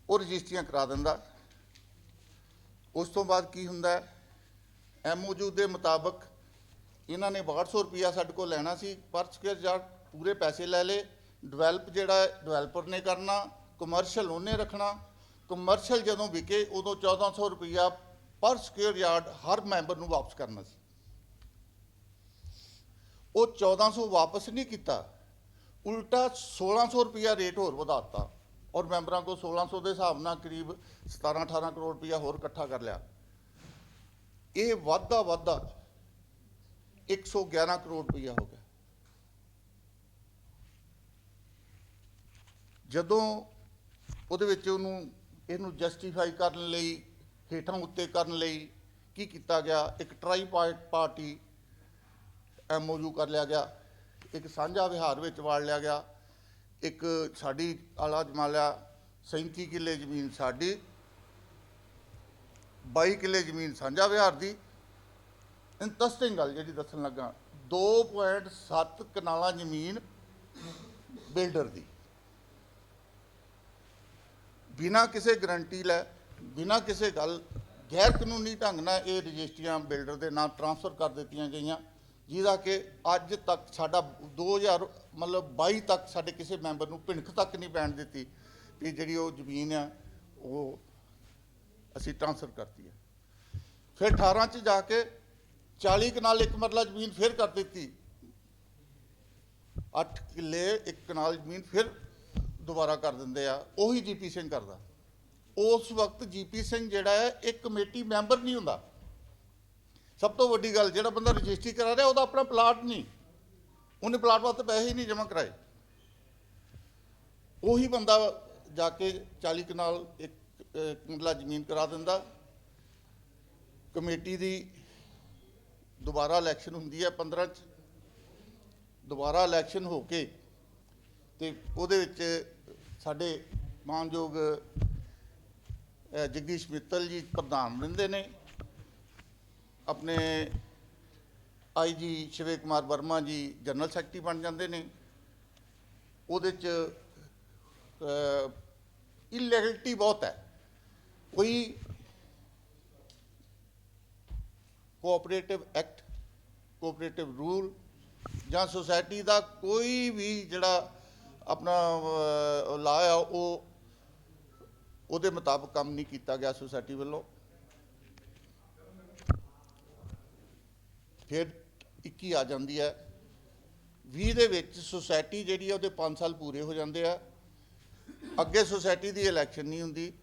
ਉਹ ਰਜਿਸਟਰੀਆਂ ਕਰਾ ਦਿੰਦਾ। ਉਸ ਤੋਂ ਬਾਅਦ ਕੀ ਹੁੰਦਾ ਹੈ? ਐਮਓਯੂ ਦੇ ਮੁਤਾਬਕ ਇਹਨਾਂ ਨੇ 6200 ਰੁਪਿਆ ਸਾਡੇ ਕੋਲ ਲੈਣਾ ਸੀ, ਪਰ ਸਕੁਅਰ ਯਾਰਡ ਪੂਰੇ ਪੈਸੇ ਲੈ ਲਏ। ਡਿਵੈਲਪ ਜਿਹੜਾ ਡਿਵੈਲਪਰ ਨੇ ਕਰਨਾ ਕਮਰਸ਼ੀਅਲ ਉਹਨੇ ਰੱਖਣਾ। ਕਮਰਸ਼ੀਅਲ ਜਦੋਂ ਵਿਕੇ, ਉਦੋਂ 1400 ਰੁਪਿਆ ਪਰ ਸਕੁਅਰ ਯਾਰਡ ਹਰ ਮੈਂਬਰ ਨੂੰ ਵਾਪਸ ਕਰਨਾ ਸੀ। ਉਹ 1400 ਵਾਪਸ ਨਹੀਂ ਕੀਤਾ। ਉਲਟਾ 1600 ਰੁਪਿਆ ਰੇਟ ਹੋਰ ਵਧਾਤਾ ਔਰ ਮੈਂਬਰਾਂ ਕੋਲ 1600 ਦੇ ਹਿਸਾਬ ਨਾਲ ਕਰੀਬ 17 18 ਕਰੋੜ ਰੁਪਿਆ ਹੋਰ ਇਕੱਠਾ ਕਰ ਲਿਆ। ਇਹ ਵਾਧਾ ਵਾਧਾ 111 ਕਰੋੜ ਰੁਪਈਆ ਹੋ ਗਿਆ। ਜਦੋਂ ਉਹਦੇ ਵਿੱਚ ਉਹਨੂੰ ਇਹਨੂੰ ਜਸਟੀਫਾਈ ਕਰਨ ਲਈ, ਹੇਠਾਂ ਉੱਤੇ ਕਰਨ ਲਈ ਕੀ ਕੀਤਾ ਗਿਆ? ਇੱਕ ਟਰਾਈ ਪਾਰਟੀ ਐਮਓਯੂ ਕਰ ਲਿਆ ਗਿਆ, ਇੱਕ ਸਾਂਝਾ ਵਿਹਾਰ ਵਿੱਚ ਵਾੜ ਲਿਆ ਗਿਆ, ਇੱਕ ਸਾਡੀ ਆਲਾ ਜਮਾ ਲਿਆ 37 ਕਿੱਲੇ ਜ਼ਮੀਨ ਸਾਡੀ 22 ਕਿੱਲੇ ਜ਼ਮੀਨ ਸਾਂਝਾ ਵਿਹਾਰ ਦੀ ਇੰਟਰਸਟਿੰਗ ਗੱਲ ਜਿਹੜੀ ਦੱਸਣ ਲੱਗਾ। 2.7 ਕਨਾਲਾਂ ਜ਼ਮੀਨ ਬਿਲਡਰ ਦੀ। ਬਿਨਾ ਕਿਸੇ ਗਰੰਟੀ ਲੈ, ਬਿਨਾ ਕਿਸੇ ਗੱਲ ਗੈਰ ਕਾਨੂੰਨੀ ਢੰਗ ਨਾਲ ਇਹ ਰਜਿਸਟਰੀਆਂ ਬਿਲਡਰ ਦੇ ਨਾਮ ਟ੍ਰਾਂਸਫਰ ਕਰ ਦਿੱਤੀਆਂ ਗਈਆਂ। ਜਿਹਦਾ ਕਿ ਅੱਜ ਤੱਕ ਸਾਡਾ 2000 ਮਤਲਬ 22 ਤੱਕ ਸਾਡੇ ਕਿਸੇ ਮੈਂਬਰ ਨੂੰ ਭਿਣਕ ਤੱਕ ਨਹੀਂ ਪੈਣ ਦਿੱਤੀ ਵੀ ਜਿਹੜੀ ਉਹ ਜ਼ਮੀਨ ਆ, ਉਹ ਅਸੀਂ ਟ੍ਰਾਂਸਫਰ ਕਰਤੀ ਹੈ ਫਿਰ 18 ਚ ਜਾ ਕੇ 40 ਕਨਾਲ ਇੱਕ ਮਰਲਾ ਜ਼ਮੀਨ ਫਿਰ ਕਰ ਦਿੱਤੀ। 8 ਕਿੱਲੇ ਇੱਕ ਕਨਾਲ ਜ਼ਮੀਨ ਫਿਰ ਦੁਬਾਰਾ ਕਰ ਦਿੰਦੇ ਆ। ਉਹੀ ਜੀਪੀ ਸਿੰਘ ਕਰਦਾ। ਉਸ ਵਕਤ ਜੀਪੀ ਸਿੰਘ ਜਿਹੜਾ ਹੈ ਇੱਕ ਕਮੇਟੀ ਮੈਂਬਰ ਨਹੀਂ ਹੁੰਦਾ। ਸਭ ਤੋਂ ਵੱਡੀ ਗੱਲ ਜਿਹੜਾ ਬੰਦਾ ਰਜਿਸਟਰੀ ਕਰਾ ਰਿਹਾ ਉਹਦਾ ਆਪਣਾ ਪਲਾਟ ਨਹੀਂ। ਉਹਨੇ ਪਲਾਟ ਵਾਸਤੇ ਪੈਸੇ ਹੀ ਨਹੀਂ ਜਮ੍ਹਾਂ ਕਰਾਏ। ਉਹੀ ਬੰਦਾ ਜਾ ਕੇ 40 ਕਨਾਲ ਇੱਕ ਅਹ, ਜ਼ਮੀਨ ਕਰਾ ਦਿੰਦਾ। ਕਮੇਟੀ ਦੀ ਦੁਬਾਰਾ ਇਲੈਕਸ਼ਨ ਹੁੰਦੀ ਹੈ 15 ਚ। ਦੁਬਾਰਾ ਇਲੈਕਸ਼ਨ ਹੋ ਕੇ ਤੇ ਉਹਦੇ ਵਿੱਚ ਸਾਡੇ ਮਾਨਯੋਗ ਅਹ, ਜਗਦੀਸ਼ ਮਿੱਤਲ ਜੀ ਪ੍ਰਧਾਨ ਰਹਿੰਦੇ ਨੇ। ਆਪਣੇ ਆਈਜੀ ਸ਼ਿਵੇ ਕੁਮਾਰ ਵਰਮਾ ਜੀ ਜਨਰਲ ਸੈਕਟਰੀ ਬਣ ਜਾਂਦੇ ਨੇ। ਉਹਦੇ ਚ ਇਲੈਗਲਿਟੀ ਬਹੁਤ ਹੈ। ਕੋਈ ਕੋਆਪਰੇਟਿਵ ਐਕਟ ਕੋਆਪਰੇਟਿਵ ਰੂਲ ਜਾਂ ਸੋਸਾਇਟੀ ਦਾ ਕੋਈ ਵੀ ਜਿਹੜਾ ਆਪਣਾ ਲਾ ਆ, ਉਹ, ਉਹਦੇ ਮੁਤਾਬਕ ਕੰਮ ਨਹੀਂ ਕੀਤਾ ਗਿਆ ਸੋਸਾਇਟੀ ਵੱਲੋਂ। ਫਿਰ 21 ਆ ਜਾਂਦੀ ਹੈ। 20 ਦੇ ਵਿੱਚ ਸੋਸਾਇਟੀ ਜਿਹੜੀ ਆ, ਉਹਦੇ 5 ਸਾਲ ਪੂਰੇ ਹੋ ਜਾਂਦੇ ਆ। ਅੱਗੇ ਸੋਸਾਇਟੀ ਦੀ ਇਲੈਕਸ਼ਨ ਨਹੀਂ ਹੁੰਦੀ।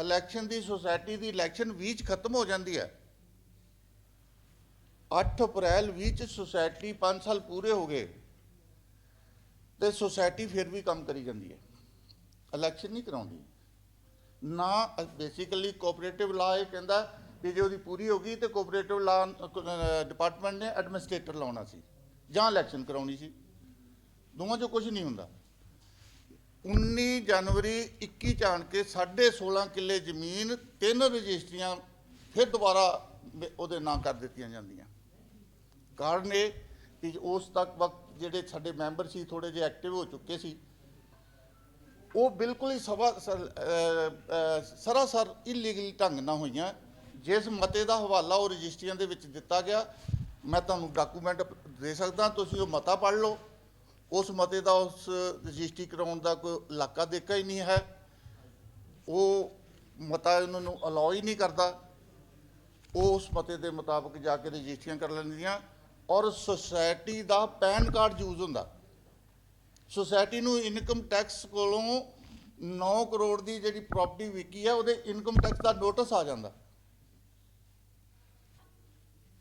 ਇਲੈਕਸ਼ਨ ਦੀ ਸੋਸਾਇਟੀ ਦੀ ਇਲੈਕਸ਼ਨ 20 ਚ ਖਤਮ ਹੋ ਜਾਂਦੀ ਹੈ। 8 ਅਪ੍ਰੈਲ 20 ਚ ਸੁਸਾਇਟੀ 5 ਸਾਲ ਪੂਰੇ ਹੋ ਗਏ ਤੇ ਸੁਸਾਇਟੀ ਫਿਰ ਵੀ ਕੰਮ ਕਰੀ ਜਾਂਦੀ ਹੈ। ਇਲੈਕਸ਼ਨ ਨਹੀਂ ਕਰਾਉਂਦੀ। ਨਾ ਬੇਸਿਕਲੀ ਕੋਆਪਰੇਟਿਵ ਲਾ ਇਹ ਕਹਿੰਦਾ ਕਿ ਜੇ ਉਹਦੀ ਪੂਰੀ ਹੋ ਗਈ ਤੇ ਕੋਆਪਰੇਟਿਵ ਲਾ ਡਿਪਾਰਟਮੈਂਟ ਨੇ ਐਡਮਿਨਿਸਟ੍ਰੇਟਰ ਲਾਉਣਾ ਸੀ ਜਾਂ ਇਲੈਕਸ਼ਨ ਕਰਾਉਣੀ ਸੀ। ਦੋਵਾਂ 'ਚੋਂ ਕੁਝ ਨਹੀਂ ਹੁੰਦਾ। 19 ਜਨਵਰੀ 21 ਚ ਆਣ ਕੇ 16.5 ਕਿੱਲੇ ਜ਼ਮੀਨ ਤਿੰਨ ਰਜਿਸਟਰੀਆਂ ਫਿਰ ਦੁਬਾਰਾ ਉਹਦੇ ਨਾਂ ਕਰ ਦਿੱਤੀਆਂ ਜਾਂਦੀਆਂ। ਕਾਰਨ ਇਹ ਕਿ ਉਸ ਤੱਕ ਵਕਤ ਜਿਹੜੇ ਸਾਡੇ ਮੈਂਬਰ ਸੀ ਥੋੜੇ ਜਿਹਾ ਐਕਟਿਵ ਹੋ ਚੁੱਕੇ ਸੀ। ਉਹ ਬਿਲਕੁਲ ਹੀ ਸਵਾ ਸਰ- ਸਰਾਸਰ ਇਲੀਗਲ ਢੰਗ ਨਾਲ ਹੋਈਆਂ। ਜਿਸ ਮਤੇ ਦਾ ਹਵਾਲਾ ਉਹ ਰਜਿਸਟਰੀਆਂ ਦੇ ਵਿੱਚ ਦਿੱਤਾ ਗਿਆ। ਮੈਂ ਤੁਹਾਨੂੰ ਡਾਕੂਮੈਂਟ ਦੇ ਸਕਦਾ, ਤੁਸੀਂ ਉਹ ਮਤਾ ਪੜ੍ਹ ਲਓ। ਉਸ ਮਤੇ ਦਾ ਉਸ ਰਜਿਸਟਰੀ ਕਰਾਉਣ ਦਾ ਕੋਈ ਇਲਾਕਾ ਦੇਖਾ ਹੀ ਨਹੀਂ ਹੈ। ਉਹ ਮਤਾ ਉਹਨਾਂ ਨੂੰ ਅਲਾਉ ਹੀ ਨਹੀਂ ਕਰਦਾ। ਉਹ ਉਸ ਮਤੇ ਦੇ ਮੁਤਾਬਕ ਜਾ ਕੇ ਰਜਿਸਟਰੀਆਂ ਕਰ ਲੈਂਦੀਆਂ। ਔਰ ਸੁਸਾਇਟੀ ਦਾ ਪੈਨ ਕਾਰਡ ਯੂਜ਼ ਹੁੰਦਾ। ਸੁਸਾਇਟੀ ਨੂੰ ਇਨਕਮ ਟੈਕਸ ਕੋਲੋਂ 9 ਕਰੋੜ ਦੀ ਜਿਹੜੀ ਪ੍ਰਾਪਰਟੀ ਵਿਕੀ ਹੈ, ਉਹਦੇ ਇਨਕਮ ਟੈਕਸ ਦਾ ਨੋਟਿਸ ਆ ਜਾਂਦਾ।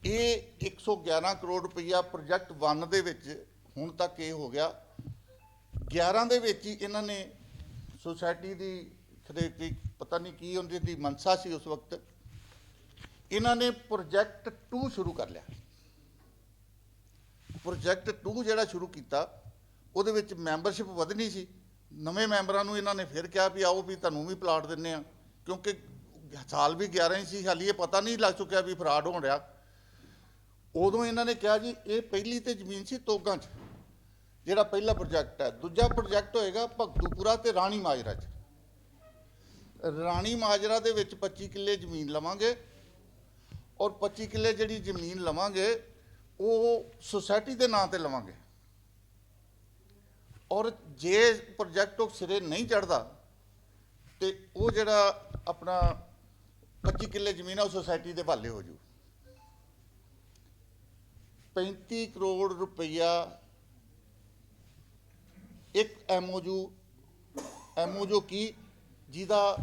ਇਹ 111 ਕਰੋੜ ਰੁਪਈਆ ਪ੍ਰੋਜੈਕਟ 1 ਦੇ ਵਿੱਚ ਹੁਣ ਤੱਕ ਇਹ ਹੋ ਗਿਆ। 11 ਦੇ ਵਿੱਚ ਹੀ ਇਹਨਾਂ ਨੇ ਸੋਸਾਇਟੀ ਦੀ ਖਰੇ ਪਤਾ ਨਹੀਂ ਕੀ ਉਹਦੀ ਦੀ ਮਨਸਾ ਸੀ ਉਸ ਵਕਤ। ਇਹਨਾਂ ਨੇ ਪ੍ਰੋਜੈਕਟ 2 ਸ਼ੁਰੂ ਕਰ ਲਿਆ। ਪ੍ਰੋਜੈਕਟ 2 ਜਿਹੜਾ ਸ਼ੁਰੂ ਕੀਤਾ, ਉਹਦੇ ਵਿੱਚ ਮੈਂਬਰਸ਼ਿਪ ਵਧਣੀ ਸੀ। ਨਵੇਂ ਮੈਂਬਰਾਂ ਨੂੰ ਇਹਨਾਂ ਨੇ ਫਿਰ ਕਿਹਾ ਵੀ ਆਓ ਵੀ ਤੁਹਾਨੂੰ ਵੀ ਪਲਾਟ ਦਿੰਨੇ ਆ, ਕਿਉਂਕਿ ਸਾਲ ਵੀ 11 ਹੀ ਸੀ, ਹਾਲੀ ਇਹ ਪਤਾ ਨਹੀਂ ਲੱਗ ਚੁੱਕਿਆ ਵੀ ਫਰਾਡ ਹੋਣ ਰਿਹਾ ਉਦੋਂ ਇਹਨਾਂ ਨੇ ਕਿਹਾ ਜੀ, ਇਹ ਪਹਿਲੀ ਤੇ ਜ਼ਮੀਨ ਸੀ ਤੋਗਾਂ 'ਚ, ਜਿਹੜਾ ਪਹਿਲਾ ਪ੍ਰੋਜੈਕਟ ਹੈ। ਦੂਜਾ ਪ੍ਰੋਜੈਕਟ ਹੋਏਗਾ ਭਗਤੂਪੁਰਾ ਤੇ ਰਾਣੀ ਮਾਜਰਾ 'ਚ। ਰਾਣੀ ਮਾਜਰਾ ਦੇ ਵਿੱਚ 25 ਕਿੱਲੇ ਜ਼ਮੀਨ ਲਵਾਂਗੇ ਔਰ 25 ਕਿੱਲੇ ਜਿਹੜੀ ਜ਼ਮੀਨ ਲਵਾਂਗੇ ਉਹ ਸੁਸਾਇਟੀ ਦੇ ਨਾਂ ਤੇ ਲਵਾਂਗੇ। ਔਰ ਜੇ ਪ੍ਰੋਜੈਕਟ ਉਹ ਸਿਰੇ ਨਹੀਂ ਚੜਦਾ ਤੇ ਉਹ ਜਿਹੜਾ ਆਪਣਾ 25 ਕਿੱਲੇ ਜ਼ਮੀਨ ਆ, ਉਹ ਸੁਸਾਇਟੀ ਦੇ ਹਵਾਲੇ ਹੋ ਜੂ। 35 ਕਰੋੜ ਰੁਪਈਆ ਇੱਕ ਐਮਓਯੂ ਐਮਓਯੂ ਕੀ? ਜਿਹਦਾ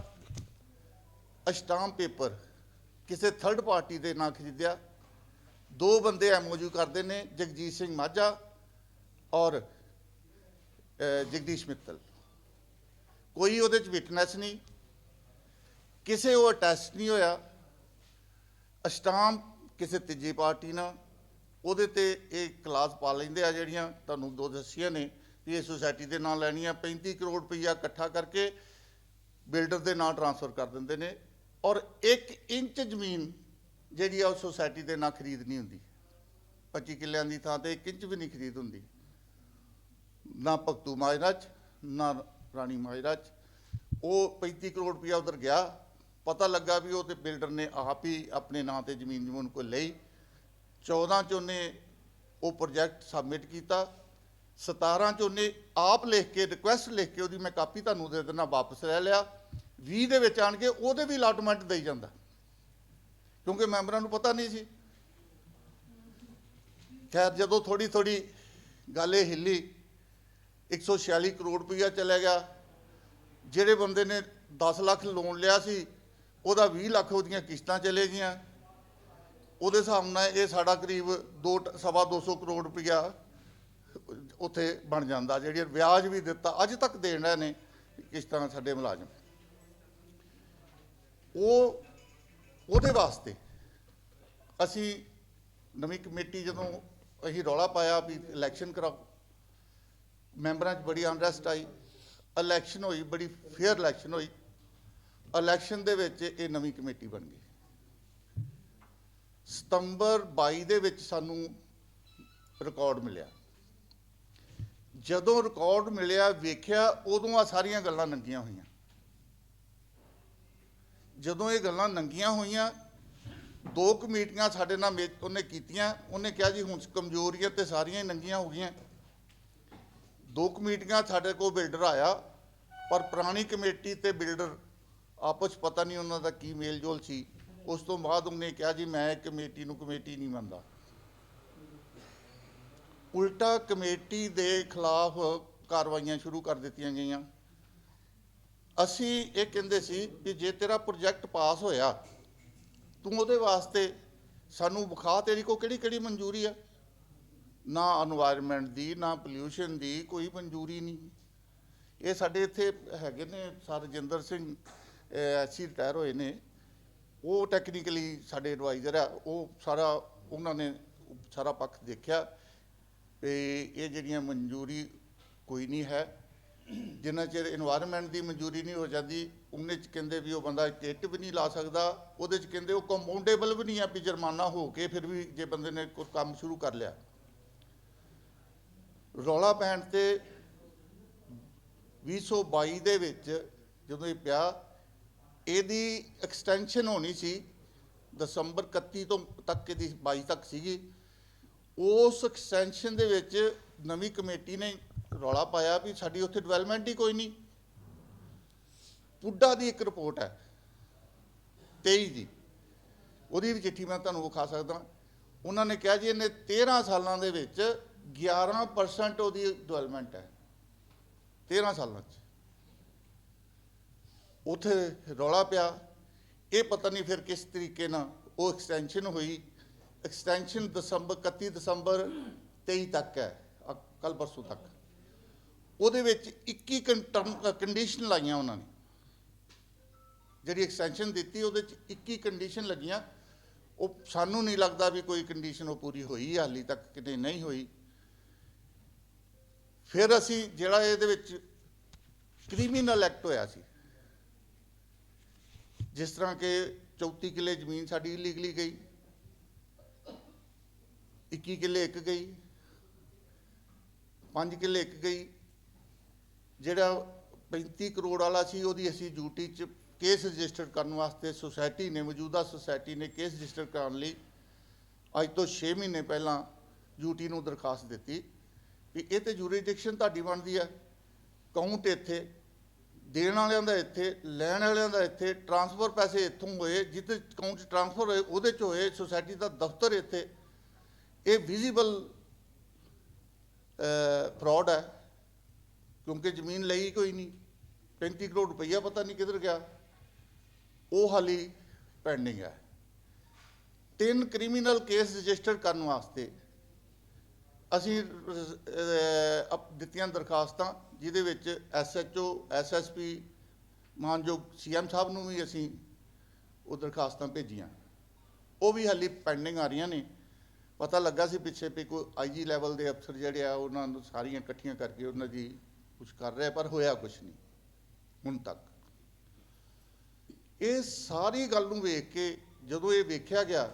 ਅਸ਼ਟਾਮ ਪੇਪਰ ਕਿਸੇ ਥਰਡ ਪਾਰਟੀ ਦੇ ਨਾਂ ਖਰੀਦਿਆ ਦੋ ਬੰਦੇ ਐਮਓਯੂ ਕਰਦੇ ਨੇ, ਜਗਜੀਤ ਸਿੰਘ ਮਾਝਾ ਔਰ ਜਗਦੀਸ਼ ਮਿੱਤਲ। ਕੋਈ ਉਹਦੇ ਚ ਵਿਟਨੈਸ ਨਹੀਂ, ਕਿਸੇ ਉਹ ਅਟੈਸਟ ਨਹੀਂ ਹੋਇਆ, ਅਸ਼ਟਾਮ ਕਿਸੇ ਤੀਜੀ ਪਾਰਟੀ ਨਾਲ, ਉਹਦੇ ਤੇ ਇਹ ਕਲਾਸ ਪਾ ਲੈਂਦੇ ਆ ਜਿਹੜੀਆਂ ਤੁਹਾਨੂੰ ਦੋ ਦੱਸੀਆਂ ਨੇ ਵੀ ਇਹ ਸੁਸਾਇਟੀ ਦੇ ਨਾਂ ਲੈਣੀਆਂ 35 ਕਰੋੜ ਰੁਪਈਆ ਇਕੱਠਾ ਕਰਕੇ ਬਿਲਡਰ ਦੇ ਨਾਂ ਟ੍ਰਾਂਸਫਰ ਕਰ ਦਿੰਦੇ ਨੇ ਔਰ 1 ਇੰਚ ਜ਼ਮੀਨ ਜਿਹੜੀ ਆ ਉਹ ਸੋਸਾਇਟੀ ਦੇ ਨਾਂ ਖਰੀਦ ਨਹੀਂ ਹੁੰਦੀ। 25 ਕਿੱਲਿਆਂ ਦੀ ਥਾਂ ਤੇ 1 ਇੰਚ ਵੀ ਨਹੀਂ ਖਰੀਦ ਹੁੰਦੀ। ਨਾ ਭਗਤੂ ਮਾਜਰਾਜ ਨਾ ਰਾਣੀ ਮਾਜਰਾਜ ਉਹ 35 ਕਰੋੜ ਰੁਪਇਆ ਉਧਰ ਗਿਆ। ਪਤਾ ਲੱਗਾ ਵੀ ਉਹ ਤੇ ਬਿਲਡਰ ਨੇ ਆਪ ਹੀ ਆਪਣੇ ਨਾਂ ਤੇ ਜ਼ਮੀਨ ਜਮੂਨ ਕੋਈ ਲਈ। 14 ਚ ਉਹਨੇ ਉਹ ਪ੍ਰੋਜੈਕਟ ਸਬਮਿਟ ਕੀਤਾ। 17 ਚ ਉਹਨੇ ਆਪ ਲਿਖ ਕੇ ਰਿਕੁਐਸਟ ਲਿਖ ਕੇ ਉਹਦੀ ਮੈਂ ਕਾਪੀ ਤੁਹਾਨੂੰ ਦੇ ਦੇਣਾ ਵਾਪਸ ਲੈ ਲਿਆ। 20 ਦੇ ਵਿੱਚ ਆਣ ਕੇ ਉਹਦੇ ਵੀ ਅਲਾਟਮੈਂਟ ਦੇਈ ਜਾਂਦਾ। ਕਿਉਂਕਿ ਮੈਂਬਰਾਂ ਨੂੰ ਪਤਾ ਨਹੀਂ ਸੀ। ਖੈਰ, ਜਦੋਂ ਥੋੜੀ ਥੋੜੀ ਗੱਲ ਇਹ ਹਿੱਲੀ 146 ਕਰੋੜ ਰੁਪਈਆ ਚਲਾ ਗਿਆ। ਜਿਹੜੇ ਬੰਦੇ ਨੇ 10 ਲੱਖ ਲੋਨ ਲਿਆ ਸੀ, ਉਹਦਾ 20 ਲੱਖ ਉਹਦੀਆਂ ਕਿਸ਼ਤਾਂ ਚਲੇ ਗਈਆਂ। ਉਹਦੇ ਹਿਸਾਬ ਨਾਲ ਇਹ ਸਾਡਾ ਕਰੀਬ 2 ਸਵਾ 200 ਕਰੋੜ ਰੁਪਈਆ ਉੱਥੇ ਬਣ ਜਾਂਦਾ। ਜਿਹੜੀ ਵਿਆਜ ਵੀ ਦਿੱਤਾ, ਅੱਜ ਤੱਕ ਦੇਣ ਰਹੇ ਨੇ ਕਿਸ਼ਤਾਂ ਸਾਡੇ ਮੁਲਾਜ਼ਮ। ਉਹ ਉਹਦੇ ਵਾਸਤੇ ਅਸੀਂ ਨਵੀਂ ਕਮੇਟੀ ਜਦੋਂ ਅਸੀਂ ਰੌਲਾ ਪਾਇਆ ਵੀ ਇਲੈਕਸ਼ਨ ਕਰਾਓ, ਮੈਂਬਰਾਂ 'ਚ ਬੜੀ ਅਨਰੈਸਟ ਆਈ ਇਲੈਕਸ਼ਨ ਹੋਈ, ਬੜੀ ਫੇਅਰ ਇਲੈਕਸ਼ਨ ਹੋਈ ਇਲੈਕਸ਼ਨ ਦੇ ਵਿੱਚ ਇਹ ਨਵੀਂ ਕਮੇਟੀ ਬਣ ਗਈ। ਸਤੰਬਰ 22 ਦੇ ਵਿੱਚ ਸਾਨੂੰ ਰਿਕਾਰਡ ਮਿਲਿਆ। ਜਦੋਂ ਰਿਕਾਰਡ ਮਿਲਿਆ, ਵੇਖਿਆ ਉਦੋਂ ਆ ਸਾਰੀਆਂ ਗੱਲਾਂ ਨੰਗੀਆਂ ਹੋਈਆਂ। ਜਦੋਂ ਇਹ ਗੱਲਾਂ ਨੰਗੀਆਂ ਹੋਈਆਂ, ਦੋ ਕਮੇਟੀਆਂ ਸਾਡੇ ਨਾਲ ਮੇ- ਉਹਨੇ ਕੀਤੀਆਂ, ਉਹਨੇ ਕਿਹਾ ਜੀ ਹੁਣ ਕਮਜ਼ੋਰੀਆਂ ਤੇ ਸਾਰੀਆਂ ਹੀ ਨੰਗੀਆਂ ਹੋ ਗਈਆਂ। ਦੋ ਕਮੇਟੀਆਂ ਸਾਡੇ ਕੋਲ ਬਿਲਡਰ ਆਇਆ, ਪਰ ਪੁਰਾਣੀ ਕਮੇਟੀ ਤੇ ਬਿਲਡਰ ਆਪਸ 'ਚ ਪਤਾ ਨਹੀਂ ਉਹਨਾਂ ਦਾ ਕੀ ਮੇਲ ਜੋਲ ਸੀ। ਉਸ ਤੋਂ ਬਾਅਦ ਉਹਨੇ ਕਿਹਾ ਜੀ, ਮੈਂ ਕਮੇਟੀ ਨੂੰ ਕਮੇਟੀ ਨਹੀਂ ਮੰਨਦਾ। ਉਲਟਾ ਕਮੇਟੀ ਦੇ ਖਿਲਾਫ ਕਾਰਵਾਈਆਂ ਸ਼ੁਰੂ ਕਰ ਦਿੱਤੀਆਂ ਗਈਆਂ। ਅਸੀਂ ਇਹ ਕਹਿੰਦੇ ਸੀ ਕਿ ਜੇ ਤੇਰਾ ਪ੍ਰੋਜੈਕਟ ਪਾਸ ਹੋਇਆ, ਤੂੰ ਉਹਦੇ ਵਾਸਤੇ ਸਾਨੂੰ ਵਿਖਾ ਤੇਰੀ ਕੋ ਕਿਹੜੀ ਕਿਹੜੀ ਮਨਜ਼ੂਰੀ ਆ? ਨਾ এনवायरमेंट ਦੀ, ਨਾ ਪੋਲੂਸ਼ਨ ਦੀ, ਕੋਈ ਮਨਜ਼ੂਰੀ ਨਹੀਂ। ਇਹ ਸਾਡੇ ਇੱਥੇ ਹੈਗੇ ਨੇ ਸਰਜਿੰਦਰ ਰਜਿੰਦਰ ਸਿੰਘ ਐਸੀ ਰਿਟਾਇਰ ਹੋਏ ਨੇ। ਉਹ ਟੈਕਨੀਕਲੀ ਸਾਡੇ ਐਡਵਾਈਜ਼ਰ ਆ। ਉਹ ਸਾਰਾ ਉਹਨਾਂ ਨੇ ਸਾਰਾ ਪੱਖ ਦੇਖਿਆ ਤੇ ਇਹ ਜਿਹੜੀਆਂ ਮਨਜ਼ੂਰੀ ਕੋਈ ਨਹੀਂ ਹੈ। ਜਿੰਨਾ ਚਿਰ এনवायरमेंट ਦੀ ਮਨਜ਼ੂਰੀ ਨਹੀਂ ਹੋ ਜਾਂਦੀ, ਉਹਨੇ ਚ ਕਹਿੰਦੇ ਵੀ ਉਹ ਬੰਦਾ ਟਿਕਟ ਵੀ ਨਹੀਂ ਲਾ ਸਕਦਾ, ਉਹਦੇ ਚ ਕਹਿੰਦੇ ਉਹ ਕੰਪਾਊਂਡੇਬਲ ਵੀ ਨਹੀਂ ਆ ਵੀ ਜੁਰਮਾਨਾ ਹੋ ਕੇ ਫਿਰ ਵੀ ਜੇ ਬੰਦੇ ਨੇ ਕੋਈ ਕੰਮ ਸ਼ੁਰੂ ਕਰ ਲਿਆ। ਰੌਲਾ ਪੈਣ ਤੇ 2022 ਦੇ ਵਿੱਚ ਜਦੋਂ ਇਹ ਪਿਆ, ਇਹਦੀ ਐਕਸਟੈਂਸ਼ਨ ਹੋਣੀ ਸੀ ਦਸੰਬਰ 31 ਤੋਂ ਤੱਕ ਇਹਦੀ 22 ਤੱਕ ਸੀਗੀ। ਉਸ ਐਕਸਟੈਂਸ਼ਨ ਦੇ ਵਿੱਚ ਨਵੀਂ ਕਮੇਟੀ ਨੇ ਰੌਲਾ ਪਾਇਆ ਵੀ ਸਾਡੀ ਉੱਥੇ ਡਿਵੈਲਪਮੈਂਟ ਹੀ ਕੋਈ ਨਹੀਂ। ਪੁੱਡਾ ਦੀ ਇੱਕ ਰਿਪੋਰਟ ਹੈ 23 ਦੀ। ਉਹਦੀ ਵੀ ਚਿੱਠੀ ਮੈਂ ਤੁਹਾਨੂੰ ਵਿਖਾ ਸਕਦਾ ਉਹਨਾਂ ਨੇ ਕਿਹਾ ਜੀ, ਇਹਨੇ 13 ਸਾਲਾਂ ਦੇ ਵਿੱਚ 11% ਉਹਦੀ ਡਿਵੈਲਪਮੈਂਟ ਹੈ। 13 ਸਾਲਾਂ 'ਚ। ਉਥੇ ਰੌਲਾ ਪਿਆ। ਇਹ ਪਤਾ ਨਹੀਂ ਫਿਰ ਕਿਸ ਤਰੀਕੇ ਨਾਲ ਉਹ ਐਕਸਟੈਂਸ਼ਨ ਹੋਈ। ਐਕਸਟੈਂਸ਼ਨ ਦਸੰਬਰ 31 ਦਸੰਬਰ 23 ਤੱਕ ਹੈ। ਕੱਲ ਪਰਸੋਂ ਤੱਕ। ਉਹਦੇ ਵਿੱਚ 21 ਕੰਡੀਸ਼ਨ ਲਾਈਆਂ ਉਹਨਾਂ ਨੇ। ਜਿਹੜੀ ਐਕਸਟੈਂਸ਼ਨ ਦਿੱਤੀ, ਉਹਦੇ ਚ 21 ਕੰਡੀਸ਼ਨ ਲੱਗੀਆਂ। ਉਹ ਸਾਨੂੰ ਨਹੀਂ ਲੱਗਦਾ ਵੀ ਕੋਈ ਕੰਡੀਸ਼ਨ ਉਹ ਪੂਰੀ ਹੋਈ ਹਾਲੀ ਤੱਕ ਕਿਤੇ ਨਹੀਂ ਹੋਈ। ਫਿਰ ਅਸੀਂ ਜਿਹੜਾ ਇਹਦੇ ਵਿੱਚ ਕ੍ਰਿਮੀਨਲ ਐਕਟ ਹੋਇਆ ਸੀ। ਜਿਸ ਤਰ੍ਹਾਂ ਕਿ 34 ਕਿੱਲੇ ਜ਼ਮੀਨ ਸਾਡੀ ਇਲੀਗਲੀ ਗਈ। 21 ਕਿੱਲੇ ਇੱਕ ਗਈ। 5 ਕਿੱਲੇ ਇੱਕ ਗਈ। ਜਿਹੜਾ 35 ਕਰੋੜ ਵਾਲਾ ਸੀ, ਉਹਦੀ ਅਸੀਂ ਡਿਊਟੀ 'ਚ ਕੇਸ ਰਜਿਸਟਰ ਕਰਨ ਵਾਸਤੇ ਸੁਸਾਇਟੀ ਨੇ, ਮੌਜੂਦਾ ਸੁਸਾਇਟੀ ਨੇ ਕੇਸ ਰਜਿਸਟਰ ਕਰਨ ਲਈ ਅੱਜ ਤੋਂ 6 ਮਹੀਨੇ ਪਹਿਲਾਂ ਯੂਟੀ ਨੂੰ ਦਰਖਾਸਤ ਦਿੱਤੀ ਵੀ ਇਹ ਤੇ ਜੂਰੀਡਿਕਸ਼ਨ ਤੁਹਾਡੀ ਬਣਦੀ ਹੈ ਕਾਊਂਟ ਇੱਥੇ, ਦੇਣ ਵਾਲਿਆਂ ਦਾ ਇੱਥੇ, ਲੈਣ ਵਾਲਿਆਂ ਦਾ ਇੱਥੇ ਟਰਾਂਸਫਰ ਪੈਸੇ ਇੱਥੋਂ ਹੋਏ, ਜਿੱਥੇ ਅਕਾਊਂਟ ਟਰਾਂਸਫਰ ਹੋਏ, ਉਹਦੇ ਚ ਹੋਏ ਸੁਸਾਇਟੀ ਦਾ ਦਫ਼ਤਰ ਇੱਥੇ। ਇਹ ਵਿਜ਼ੀਬਲ ਫਰਾਡ ਹੈ ਕਿਉਂਕਿ ਜ਼ਮੀਨ ਲਈ ਕੋਈ ਨਹੀਂ। 35 ਕਰੋੜ ਰੁਪਈਆ ਪਤਾ ਨਹੀਂ ਕਿੱਧਰ ਗਿਆ। ਉਹ ਹਾਲੀ ਪੈਂਡਿੰਗ ਹੈ। ਤਿੰਨ ਕ੍ਰਿਮੀਨਲ ਕੇਸ ਰਜਿਸਟਰ ਕਰਨ ਵਾਸਤੇ ਅਸੀਂ ਦਿੱਤੀਆਂ ਦਰਖਾਸਤਾਂ, ਜਿਹਦੇ ਵਿੱਚ ਐਸਐਚਓ ਐਸਐਸਪੀ ਮਾਨਯੋਗ ਸੀਐਮ ਸਾਹਿਬ ਨੂੰ ਵੀ ਅਸੀਂ ਉਹ ਦਰਖਾਸਤਾਂ ਭੇਜੀਆਂ। ਉਹ ਵੀ ਹਾਲੀ ਪੈਂਡਿੰਗ ਆ ਰਹੀਆਂ ਨੇ। ਪਤਾ ਲੱਗਾ ਸੀ ਪਿੱਛੇ ਵੀ ਕੋਈ ਆਈਜੀ ਲੈਵਲ ਦੇ ਅਫਸਰ ਜਿਹੜੇ ਆ, ਉਹਨਾਂ ਨੂੰ ਸਾਰੀਆਂ ਇਕੱਠੀਆਂ ਕਰਕੇ ਉਹਨਾਂ ਦੀ ਕੁਝ ਕਰ ਰਿਹਾ, ਪਰ ਹੋਇਆ ਕੁਝ ਨਹੀਂ, ਹੁਣ ਤੱਕ। ਇਹ ਸਾਰੀ ਗੱਲ ਨੂੰ ਵੇਖ ਕੇ ਜਦੋਂ ਇਹ ਵੇਖਿਆ ਗਿਆ,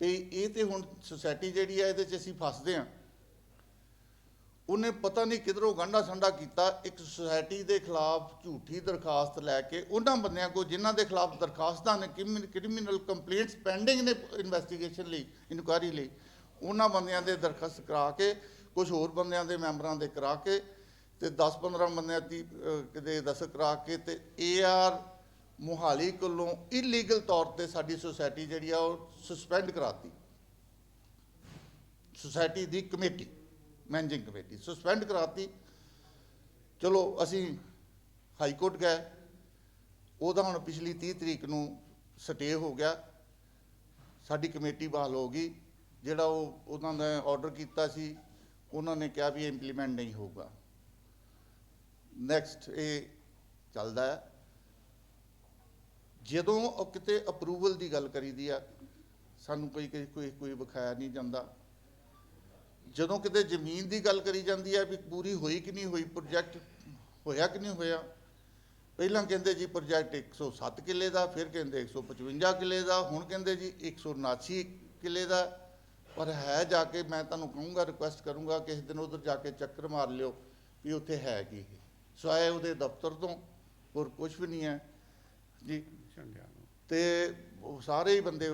ਤੇ ਇਹ ਤੇ ਹੁਣ ਸੁਸਾਇਟੀ ਜਿਹੜੀ ਆ, ਇਹਦੇ 'ਚ ਅਸੀਂ ਫਸਦੇ ਆ। ਉਹਨੇ ਪਤਾ ਨਹੀਂ ਕਿਧਰੋਂ ਗੰਢਾ ਸੰਡਾ ਕੀਤਾ, ਇੱਕ ਸੁਸਾਇਟੀ ਦੇ ਖਿਲਾਫ ਝੂਠੀ ਦਰਖਾਸਤ ਲੈ ਕੇ, ਉਹਨਾਂ ਬੰਦਿਆਂ ਕੋ ਜਿਨ੍ਹਾਂ ਦੇ ਖਿਲਾਫ ਦਰਖਾਸਤਾਂ ਨੇ ਕ੍ਰਿਮੀਨਲ ਕੰਪਲੇਂਟਸ ਪੈਂਡਿੰਗ ਨੇ ਇਨਵੈਸਟੀਗੇਸ਼ਨ ਲਈ ਇਨਕੁਆਇਰੀ ਲਈ, ਉਹਨਾਂ ਬੰਦਿਆਂ ਦੇ ਦਰਖਾਸਤ ਕਰਾ ਕੇ ਕੁਝ ਹੋਰ ਬੰਦਿਆਂ ਦੇ ਮੈਂਬਰਾਂ ਦੇ ਕਰਾ ਕੇ ਤੇ 10-15 ਬੰਦਿਆਂ ਦੀ ਕਿਤੇ ਦਸਤ ਕਰਾ ਕੇ ਤੇ ਏਆਰ ਮੁਹਾਲੀ ਕੋਲੋਂ ਇਲੀਗਲ ਤੌਰ ਤੇ ਸਾਡੀ ਸੁਸਾਇਟੀ ਜਿਹੜੀ ਆ ਉਹ ਸਸਪੈਂਡ ਕਰਾਤੀ। ਸੁਸਾਇਟੀ ਦੀ ਕਮੇਟੀ ਮੈਨੇਜਿੰਗ ਕਮੇਟੀ ਸਸਪੈਂਡ ਕਰਾਤੀ। ਚਲੋ, ਅਸੀਂ ਹਾਈ ਕੋਰਟ ਗਏ। ਉਹਦਾ ਹੁਣ ਪਿਛਲੀ 30 ਤਰੀਕ ਨੂੰ ਸਟੇ ਹੋ ਗਿਆ। ਸਾਡੀ ਕਮੇਟੀ ਬਹਾਲ ਹੋ ਗਈ। ਜਿਹੜਾ ਉਹ, ਉਹਨਾਂ ਨੇ ਆਰਡਰ ਕੀਤਾ ਸੀ ਉਹਨਾਂ ਨੇ ਕਿਹਾ ਵੀ ਇੰਪਲੀਮੈਂਟ ਨਹੀਂ ਹੋਊਗਾ। ਨੈਕਸਟ ਇਹ ਚੱਲਦਾ ਹੈ। ਜਦੋਂ ਉਹ ਕਿਤੇ ਅਪਰੂਵਲ ਦੀ ਗੱਲ ਕਰੀਦੀ ਆ, ਸਾਨੂੰ ਕੋਈ ਕੋਈ ਕੋਈ ਵਿਖਾਇਆ ਨਹੀਂ ਜਾਂਦਾ। ਜਦੋਂ ਕਿਤੇ ਜ਼ਮੀਨ ਦੀ ਗੱਲ ਕਰੀ ਜਾਂਦੀ ਹੈ ਵੀ ਪੂਰੀ ਹੋਈ ਕਿ ਨਹੀਂ ਹੋਈ ਪ੍ਰੋਜੈਕਟ ਹੋਇਆ ਕਿ ਨਹੀਂ ਹੋਇਆ, ਪਹਿਲਾਂ ਕਹਿੰਦੇ ਜੀ ਪ੍ਰੋਜੈਕਟ 107 ਕਿੱਲੇ ਦਾ, ਫਿਰ ਕਹਿੰਦੇ 155 ਕਿੱਲੇ ਦਾ, ਹੁਣ ਕਹਿੰਦੇ ਜੀ 179 ਕਿੱਲੇ ਦਾ। ਪਰ ਹੈ ਜਾ ਕੇ ਮੈਂ ਤੁਹਾਨੂੰ ਕਹੂੰਗਾ ਰਿਕੁਐਸਟ ਕਰੂੰਗਾ ਕਿਸੇ ਦਿਨ ਉਧਰ ਜਾ ਕੇ ਚੱਕਰ ਮਾਰ ਲਿਓ ਵੀ ਉੱਥੇ ਹੈ ਕੀ ਸਵਾਏ ਉਹਦੇ ਦਫ਼ਤਰ ਤੋਂ ਹੋਰ ਕੁਝ ਵੀ ਨਹੀਂ ਹੈ। ਜੀ। ਤੇ ਸਾਰੇ ਹੀ ਬੰਦੇ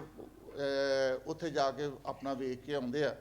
ਉੱਥੇ ਜਾ ਕੇ ਆਪਣਾ ਵੇਖ ਕੇ ਆਉਂਦੇ ਆ।